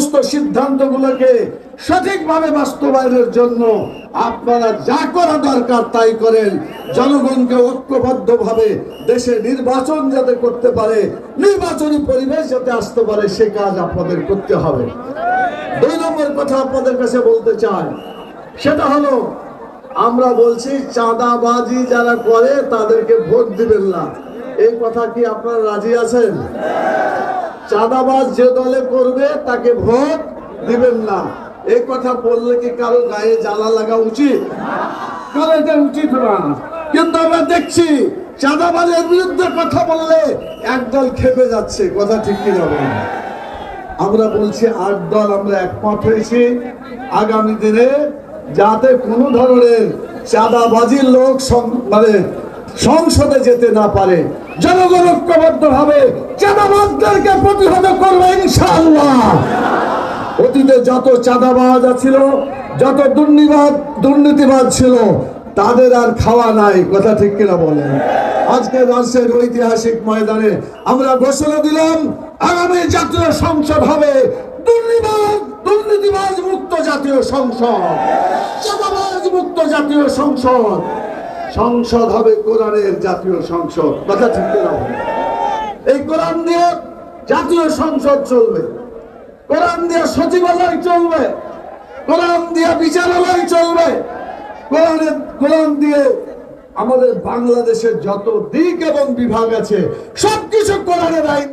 সমস্ত সিদ্ধান্তগুলোকে সঠিকভাবে বাস্তবায়নের জন্য আপনারা যা করা দরকার তাই করেন। জনগণকে ঐক্যবদ্ধভাবে দেশে নির্বাচন যাতে করতে পারে, নির্বাচনী পরিবেশ যাতে আসতে পারে, সে কাজ আপনাদের করতে হবে। দুই নম্বর কথা আপনাদের কাছে বলতে চাই, সেটা হলো, আমরা বলছি, চাঁদাবাজি যারা করে তাদেরকে ভোট দিবেন না। এই কথা কি আপনারা রাজি আছেন? চাঁদাবাজ যে দলে করবে, তাকে ভোট দিবেন না। এই কথা বললে কি কারও গায়ে জ্বালা লাগা উচিত? কারও এটা উচিত না। কিন্তু আমরা দেখছি, চাঁদাবাজের বিরুদ্ধে কথা বললে একদল খেপে যাচ্ছে, কথা ঠিক কি হবে আমরা বলছি আট দল আমরা একমত হয়েছি। আগামী দিনে যাতে কোনো ধরনের চাঁদাবাজির লোক মানে সংসদে যেতে না পারে, জনগণ ঐক্যবদ্ধ ভাবে চাঁদাবাজদেরকে প্রতিহত করবে ইনশাআল্লাহ। অতীতে যত চাঁদাবাজ ছিল যত দুর্নীবাদ দুর্নীতিবাদ ছিল, তাদের আর খাওয়া নাই, কথা ঠিক কিনা বলেন? আজকে রাজশাহীর ঐতিহাসিক ময়দানে আমরা ঘোষণা দিলাম, আগামী জাতীয় সংসদ হবে দুর্নীবাদ দুর্নীতিবাজ মুক্ত জাতীয় সংসদ। চাঁদাবাজ মুক্ত জাতীয় সংসদ। সংসদ হবে কোরআনের জাতীয় সংসদ কথা ঠিক এই কোরআন দিয়ে জাতীয় সংসদ চলবে। কোরআন দিয়ে সচিবালয় চলবে। কোরআন দিয়ে বিচারালয় চলবে। কোরআনের কোরআন দিয়ে আমাদের বাংলাদেশের যত দিক এবং বিভাগ আছে, সবকিছু কোরআনের আইন